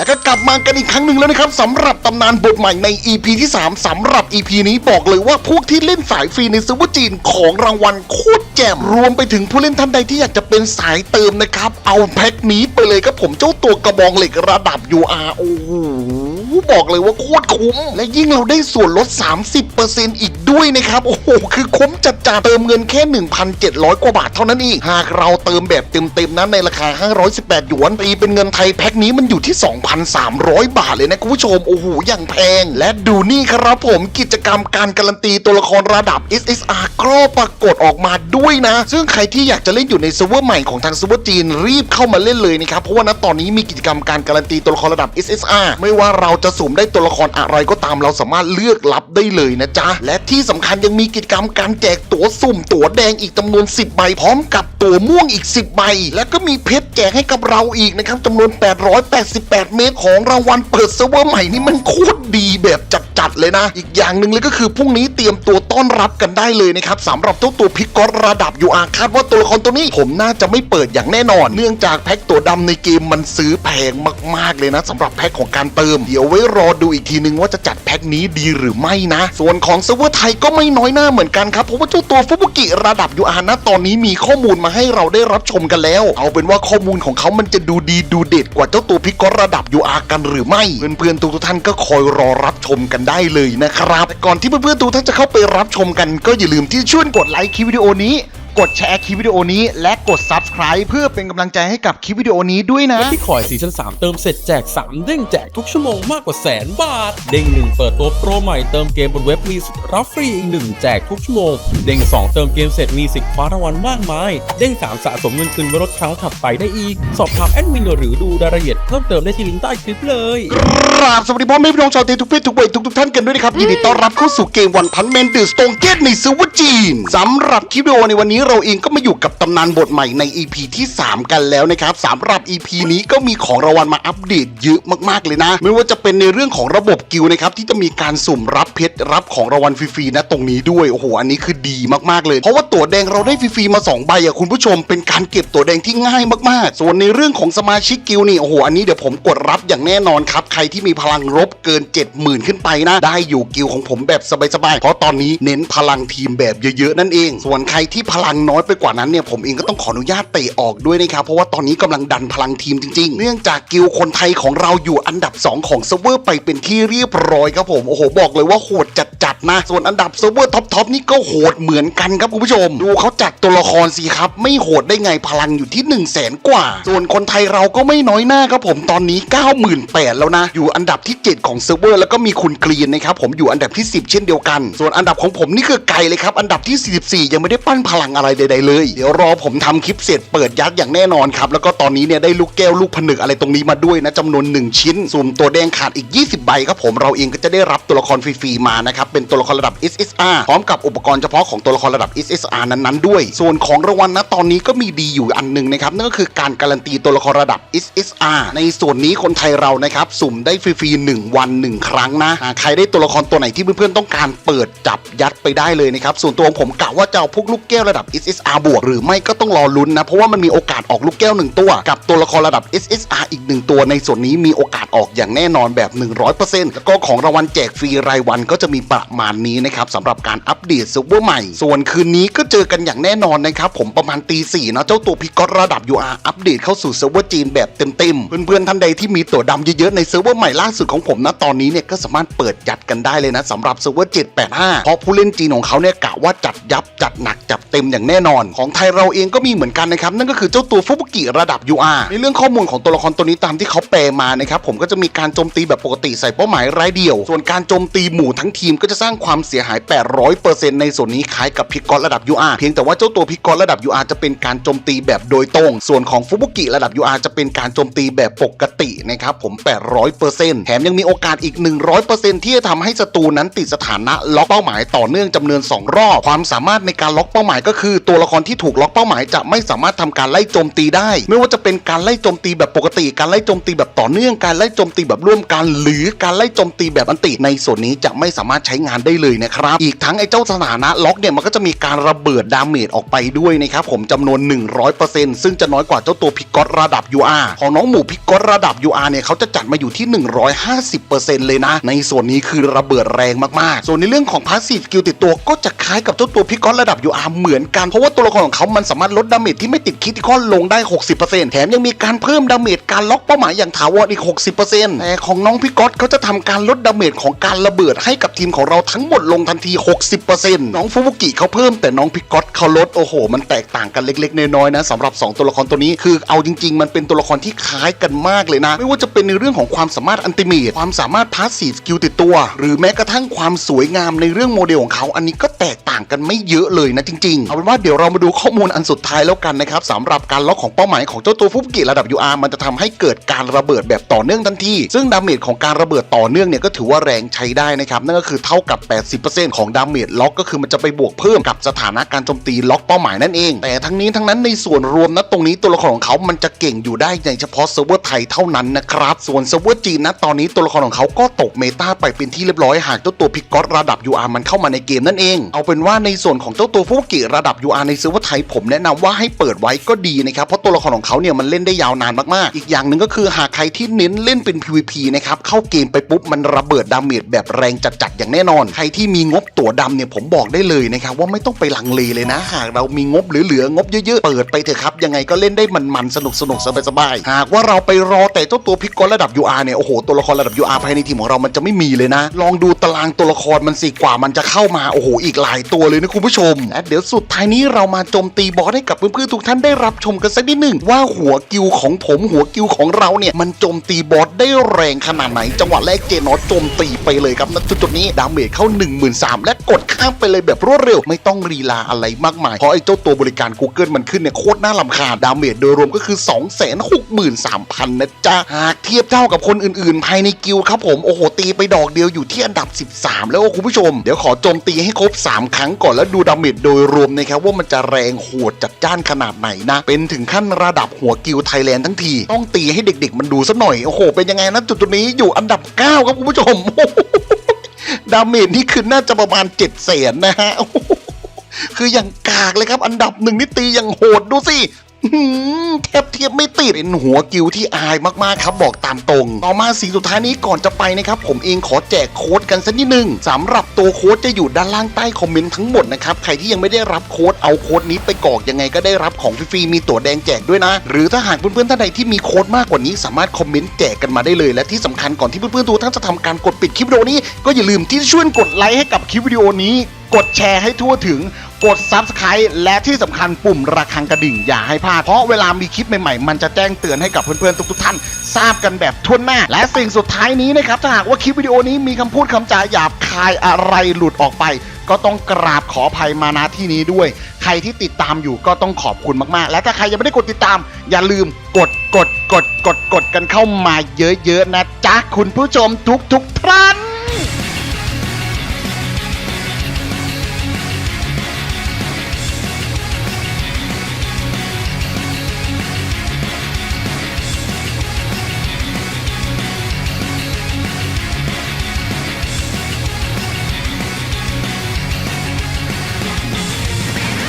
แล้วก็กลับมากันอีกครั้งหนึ่งแล้วนะครับสำหรับตำนานบทใหม่ใน EP ที่ 3สำหรับ EP นี้บอกเลยว่าพวกที่เล่นสายฟรีในซูเปอร์จีนของรางวัลโคตรแจ่มรวมไปถึงผู้เล่นท่านใดที่อยากจะเป็นสายเติมนะครับ เอาแพ็คนี้ไปเลยครับผมเจ้าตัวกระบองเหล็กระดับ UR โอ้โหบอกเลยว่าโคตรคุ้ม และยิ่งเราได้ส่วนลด 30%อีก ด้วยนะครับโอ้โหคือคุ้มจัดจ้าเติมเงินแค่ 1,700 กว่าบาทเท่านั้นเองหากเราเติมแบบเต็มๆนั้นในราคา 518 หยวนตีเป็นเงินไทยแพ็คนี้มันอยู่ที่ 2,300 บาทเลยนะคุณผู้ชมโอ้โหอย่างแพง และดูนี่ครับผมกิจกรรมการการันตีตัวละครระดับ SSR ก็ปรากฏออกมาด้วยนะ ซึ่งใครที่อยากจะเล่นอยู่ในเซิร์ฟเวอร์ใหม่ของทางซูเปอร์จีนรีบเข้ามาเล่นเลยนะครับเพราะว่าณตอนนี้มีกิจกรรมการการันตีตัวละครระดับ SSR ไม่ว่าเราจะสุ่มได้ตัวละครอะไรก็ตามเราสามารถเลือกรับได้เลยนะจ๊ะและที่สำคัญยังมีกิจกรรมการแจกตั๋วสุ่มตั๋วแดงอีกจำนวน 10 ใบ พร้อมกับตั๋วม่วงอีก 10 ใบ แล้วก็มีเพชรแจกให้กับเราอีกนะครับจำนวน 888 เมตรของรางวัลเปิดเซิร์ฟเวอร์ใหม่นี่มันโคตรดีแบบจัด ๆเลยนะ อีกอย่างหนึ่งเลยก็คือพรุ่งนี้เตรียมตัวต้อนรับกันได้เลยนะครับสำหรับเจ้าตัวพิกกอตระดับ UR คาดว่าตัวละครตัวนี้ผมน่าจะไม่เปิดอย่างแน่นอน เนื่องจากแพ็คตัวดำในเกมมันซื้อแพงมาก ๆ เลยนะสำหรับแพ็คของการเติม เดี๋ยวไว้รอดูอีกทีนึงว่าจะจัดแพ็คนี้ดีหรือไม่นะ ส่วนของเซิร์ฟเวอร์ไทยก็ไม่น้อยหน้าเหมือนกันครับเพราะว่าเจ้าตัวฟุบุกิระดับ UR นะตอนนี้มีข้อมูลมาให้เราได้รับชมกันแล้ว เอาเป็นว่าข้อมูลของเขามันจะดูดีดูเด็ดกว่าเจ้าตัวพิกกอตระดับ UR กันหรือไม่เพื่อนๆทุกท่านก็คอยรอรับชมกันได้เลยนะครับแต่ก่อนที่เพื่อนๆทุกท่านจะเข้าไปรับชมกันก็อย่าลืมที่ช่วยกดไลค์คลิปวิดีโอนี้ กดแชร์คลิปวิดีโอนี้ และกด Subscribe เพื่อเป็นกำลังใจให้กับคลิปวิดีโอนี้ด้วยนะ ที่คอยซีซั่น3เติมเสร็จแจก 3 เด้งแจกทุกชั่วโมงมากกว่าแสนบาท เด้ง 1 เปิดตัวโปรใหม่เติมเกมบนเว็บมีสิทธิ์รับฟรีอีก 1 แจกทุกชั่วโมง เด้ง 2 เติมเกมเสร็จมีสิทธิ์คว้ารางวัลมากมาย เด้ง 3 สะสมเงินคืนไว้ลดครั้งถัดไปได้อีก สอบถามแอดมินหรือดูรายละเอียดเพิ่มเติมได้ที่ลิงก์ใต้คลิปเลยกราบสวัสดีพ่อแม่พี่น้องชาวเททุกเพศทุกวัยทุกทุกๆท่านกันด้วยนะครับยินดีต้อนรับเข้าสู่เกมวันพันแมนเดอร์สโตงเกตในซูเปอร์จีนสำหรับคลิปวิดีโอในวันนี้เราเองก็มาอยู่กับตำนานบทใหม่ใน EP ที่ 3 กันแล้วนะครับสำหรับ EP นี้ก็มีของรางวัลมาอัปเดตเยอะมากๆเลยนะ ไม่ว่าจะเป็นในเรื่องของระบบกิลนะครับที่จะมีการสุ่มรับเพชรรับของรางวัลฟรีๆนะตรงนี้ด้วยโอ้โหอันนี้คือดีมากๆเลย เพราะว่าตั๋วแดงเราได้ฟรีๆมาสองใบอะคุณผู้ชมเป็นการเก็บตั๋วแดงที่ง่ายมากๆ ส่วนในเรื่องของสมาชิกกิลนี่โอ้โหอันนี้เดี๋ยวผมกดรับอย่างแน่นอนครับใครที่มีพลังรบเกิน 70,000 ขึ้นไปนะ ได้อยู่กิลของผมแบบสบายๆเพราะตอนนี้เน้นพลังทีมแบบเยอะๆนั่นเอง ส่วนใครที่พลังน้อยไปกว่านั้นเนี่ยผมเองก็ต้องขออนุญาตเตะออกด้วยนะครับเพราะว่าตอนนี้กำลังดันพลังทีมจริงๆ เนื่องจากกิลคนไทยของเราอยู่อันดับ 2 ของเซิร์ฟเวอร์ไปเป็นที่เรียบร้อยครับผมโอ้โหบอกเลยว่าโหด นะส่วนอันดับเซิร์ฟเวอร์ท็อปๆนี่ก็โหดเหมือนกันครับคุณผู้ชม ดูเขาจัดตัวละครสิครับ ไม่โหดได้ไงพลังอยู่ที่1 0 0 0 0แสนกว่า ส่วนคนไทยเราก็ไม่น้อยหน้าครับผมตอนนี้ 98,000แล้วนะ อยู่อันดับที่ 7 ของเซิร์ฟเวอร์แล้วก็มีคุณกรีนนะครับผมอยู่อันดับที่ 10 เช่นเดียวกัน ส่วนอันดับของผมนี่คือไกลเลยครับอันดับที่ 44 ยังไม่ได้ปั้นพลังอะไรใด ๆ เลย เดี๋ยวรอผมทำคลิปเสร็จเปิดยัดอย่างแน่นอนครับแล้วก็ตอนนี้เนี่ยได้ลูกแก้วลูกผนึกอะไรตรงนี้มาด้วยนะจำนวน 1 ชิ้น สุ่มตัวแดงขาดอีก 20 ใบครับผมเราเองก็จะได้รับตัวละครฟรีๆมานะครับเป็นตัวละครระดับ SSR พร้อมกับอุปกรณ์เฉพาะของตัวละครระดับ SSR นั้นๆ ด้วย ส่วนของรางวัลนะตอนนี้ก็มีดีอยู่อันหนึ่งนะครับนั่นก็คือการการันตีตัวละครระดับ SSR ในส่วนนี้คนไทยเรานะครับสุ่มได้ฟรีๆ1วัน 1 ครั้งนะหากใครได้ตัวละครตัวไหนที่เพื่อนๆต้องการเปิดจับยัดไปได้เลยนะครับส่วนตัวผมกะว่าจะเอาพวกลูกแก้วระดับ SSR บวกหรือไม่ก็ต้องรอลุ้นนะเพราะว่ามันมีโอกาสออกลูกแก้วหนึ่งตัว กับตัวละครระดับ SSR อีกหนึ่งตัวในส่วนนี้มีโอกาสออกอย่างแน่นอนแบบ 100%แล้วก็ของรางวัลแจกฟรีรายวันก็จะมีประมาณนี้นะครับสำหรับการอัปเดตซูเปอร์ใหม่ ส่วนคืนนี้ก็เจอกันอย่างแน่นอนนะครับผมประมาณตีสี่เนาะเจ้าตัวพิกอตระดับ UR อัปเดตเข้าสู่เซิร์ฟเวอร์จีนแบบเต็มๆ เพื่อนๆท่านใดที่มีตั๋วดำเยอะๆในเซิร์ฟเวอร์ใหม่ล่าสุดของผมนะตอนนี้เนี่ยก็สามารถเปิดยัดกันได้เลยนะสำหรับเซิร์ฟเวอร์785 เพราะผู้เล่นจีนของเขาเนี่ยกะว่าจัดยับจัดหนักจัดเต็มอย่างแน่นอน ของไทยเราเองก็มีเหมือนกันนะครับนั่นก็คือเจ้าตัวฟุบุกิระดับ UR ในเรื่องข้อมูลของตัวละครตัวนี้ตามที่เขาแปลมานะครับผมก็จะมีการโจมตีแบบปกติใส่เป้าหมายรายเดียว ส่วนการโจมตีหมู่ทั้งทีมก็จะสร้างางความเสียหาย 800%ในส่วนนี้คล้ายกับพิกอตระดับ UR เพียงแต่ว่าเจ้าตัวพิกอตระดับ UR จะเป็นการโจมตีแบบโดยตรง ส่วนของฟุบุกิระดับ UR จะเป็นการโจมตีแบบปกตินะครับผม 800%แถมยังมีโอกาสอีก 100%ที่จะทำให้ศัตรูนั้นติดสถานะล็อกเป้าหมายต่อเนื่องจำนวน 2 รอบ ความสามารถในการล็อกเป้าหมายก็คือ ตัวละครที่ถูกล็อกเป้าหมายจะไม่สามารถทำการไล่โจมตีได้ ไม่ว่าจะเป็นการไล่โจมตีแบบปกติ การไล่โจมตีแบบต่อเนื่อง การไล่โจมตีแบบร่วมกัน หรือการไล่โจมตีแบบอันติในส่วนนี้จะไม่สามารถใช้งานได้เลยนะครับ อีกทั้งไอ้เจ้าสถานะล็อกเนี่ยมันก็จะมีการระเบิดดาเมจออกไปด้วยนะครับผมจำนวน 100%ซึ่งจะน้อยกว่าเจ้าตัวพิกอตระดับ UR ของน้องหมูพิกอตระดับ UR เนี่ยเขาจะจัดมาอยู่ที่ 150%เลยนะ ในส่วนนี้คือระเบิดแรงมากๆ ส่วนในเรื่องของพาสซีฟสกิลติดตัวก็จะคล้ายกับเจ้าตัวพิกอตระดับ UR เหมือนกัน เพราะว่าตัวละครของเขามันสามารถลดดาเมจที่ไม่ติดคิติคอนลงได้ 60%แถมยังมีการเพิ่มดาเมจการล็อกเป้าหมายอย่างถาวรอีก 60%แต่ของน้องพิกอตเขาจะทำการลดดาเมจของการระเบิดให้กับ ทีมของเราทั้งหมดลงทันที 60%น้องฟูบุกิเขาเพิ่มแต่น้องพิกอตเขาลดโอ้โห มันแตกต่างกันเล็กๆน้อยๆนะสำหรับ 2 ตัวละครตัวนี้คือเอาจริง ๆ มันเป็นตัวละครที่คล้ายกันมากเลยนะ ไม่ว่าจะเป็นในเรื่องของความสามารถอันติเมตความสามารถพาสซีฟสกิลติดตัว หรือแม้กระทั่งความสวยงามในเรื่องโมเดลของเขาอันนี้ก็แตกต่างกันไม่เยอะเลยนะจริงๆเอาเป็นว่าเดี๋ยวเรามาดูข้อมูลอันสุดท้ายแล้วกันนะครับสำหรับการล็อกของเป้าหมายของเจ้าตัวฟุบกิระดับ UR มันจะทำให้เกิดการระเบิดแบบต่อเนื่องทันทีซึ่งดาเมจของการระเบิดต่อเนื่องเนี่ยก็ถือว่าแรงใช้ได้นะครับนั่นก็คือเท่ากับ 80%ของดาเมจล็อกก็คือมันจะไปบวกเพิ่มกับสถานะการโจมตีล็อกเป้าหมายนั่นเอง แต่ทั้งนี้ทั้งนั้นในส่วนรวมนะตรงนี้ตัวละครของเขามันจะเก่งอยู่ได้ในเฉพาะเซิร์ฟเวอร์ไทยเท่านั้นนะครับ ส่วนเซิร์ฟเวอร์จีนนะตอนนี้ตัวละครของเขาก็ตกเมตาไปเป็นที่เรียบร้อยหากเจ้าตัวพิกอตระดับ UR มันเข้ามาในเกมนั่นเอง เอาเป็นว่าในส่วนของเจ้าตัวฟุกิระดับ UR ในเซิร์ฟเวอร์ไทยผมแนะนำว่าให้เปิดไว้ก็ดีนะครับเพราะตัวละครของเขาเนี่ยมันเล่นได้ยาวนานมากๆ อีกอย่างหนึ่งก็คือหากใครที่เน้นเล่นเป็น PVP นะครับเข้าเกมไปปุ๊บมันระเบิดดาเมจแบบแรงจัดๆอย่างแน่นอน ใครที่มีงบตั๋วดำเนี่ยผมบอกได้เลยนะครับว่าไม่ต้องไปลังเลเลยนะหากเรามีงบเหลือๆงบเยอะๆเปิดไปเถอะครับยังไงก็เล่นได้มันๆสนุกสนุกสบายๆหากว่าเราไปรอแต่เจ้าตัวพิกกระดับ UR เนี่ยโอ้โหตัวละครระดับ UR ภายในทีมของเรามันจะไม่มีเลยนะ ลองดูตารางตัวละครมันสิกว่ามันจะเข้ามาโอ้โหอีกหลายตัวเลยนะคุณผู้ชมและเดี๋ยวสุดท้ายนี้เรามาโจมตีบอสให้กับเพื่อนๆทุกท่านได้รับชมกันสักนิดหนึ่งว่าหัวกิวของผมหัวกิวของเราเนี่ยมันโจมตีบอสได้แรงขนาดไหน จังหวะแรกเจนอสโจมตีไปเลยครับณจุดๆนี้ดาเมจเข้า 1 3 0 0 0และกดข้ามไปเลยแบบรวดเร็ว ไม่ต้องรีลาอะไรมากมาย เพราะไอ้เจ้าตัวบริการ Google มันขึ้นเนี่ยโคตรน่าลำคาญดาเมจโดยรวมก็คือ 263,000 นะจ๊ะ หากเทียบเท่ากับคนอื่นๆ ภายในกิลครับผม โอ้โห ตีไปดอกเดียวอยู่ที่อันดับ 13 แล้วคุณผู้ชม เดี๋ยวขอโจมตีให้ครบ 3 ครั้งก่อนแล้วดูดาเมจโดยรวมนะครับว่ามันจะแรงโหดจัดจ้านขนาดไหนนะ เป็นถึงขั้นระดับหัวกิลไทยแลนด์ทั้งที ต้องตีให้เด็กๆ มันดูซะหน่อย โอ้โห เป็นยังไงนะจุดๆนี้อยู่อันดับ 9 ครับคุณผู้ชม ดาเมจนี่คือน่าจะประมาณเจ็ดแสนนะฮะคืออย่างกากเลยครับ อันดับหนึ่งนี่ตีอย่างโหดดูสิ แทบเทียบไม่ติดเป็นหัวกิวที่อายมากๆครับบอกตามตรง ต่อมาสิ่งสุดท้ายนี้ก่อนจะไปนะครับ ผมเองขอแจกโค้ดกันสักนิดหนึ่งสำหรับตัวโค้ดจะอยู่ด้านล่างใต้คอมเมนต์ทั้งหมดนะครับใครที่ยังไม่ได้รับโค้ดเอาโค้ดนี้ไปกรอกยังไงก็ได้รับของฟรีๆมีตั๋วแดงแจกด้วยนะ หรือถ้าหากเพื่อนๆท่านใดที่มีโค้ดมากกว่านี้ สามารถคอมเมนต์แจกกันมาได้เลย และที่สำคัญก่อนที่เพื่อนๆทุกท่านจะทำการกดปิดคลิปวิดีโอนี้ก็อย่าลืมที่จะช่วยกดไลค์ให้กับคลิปวิดีโอนี้ กดแชร์ให้ทั่วถึง กด Subscribe และที่สำคัญปุ่มระฆังกระดิ่งอย่าให้พลาด เพราะเวลามีคลิปใหม่ๆ มันจะแจ้งเตือนให้กับเพื่อนๆ ทุกๆ ท่าน ทราบกันแบบทั่วหน้า และสิ่งสุดท้ายนี้นะครับ ถ้าหากว่าคลิปวิดีโอนี้มีคำพูดคำจาหยาบคายอะไรหลุดออกไป ก็ต้องกราบขออภัยมาณที่นี้ด้วย ใครที่ติดตามอยู่ก็ต้องขอบคุณมากๆ และถ้าใครยังไม่ได้กดติดตาม อย่าลืมกดกดกดกดกดกันเข้ามาเยอะๆนะจ๊ะคุณผู้ชมทุกๆท่าน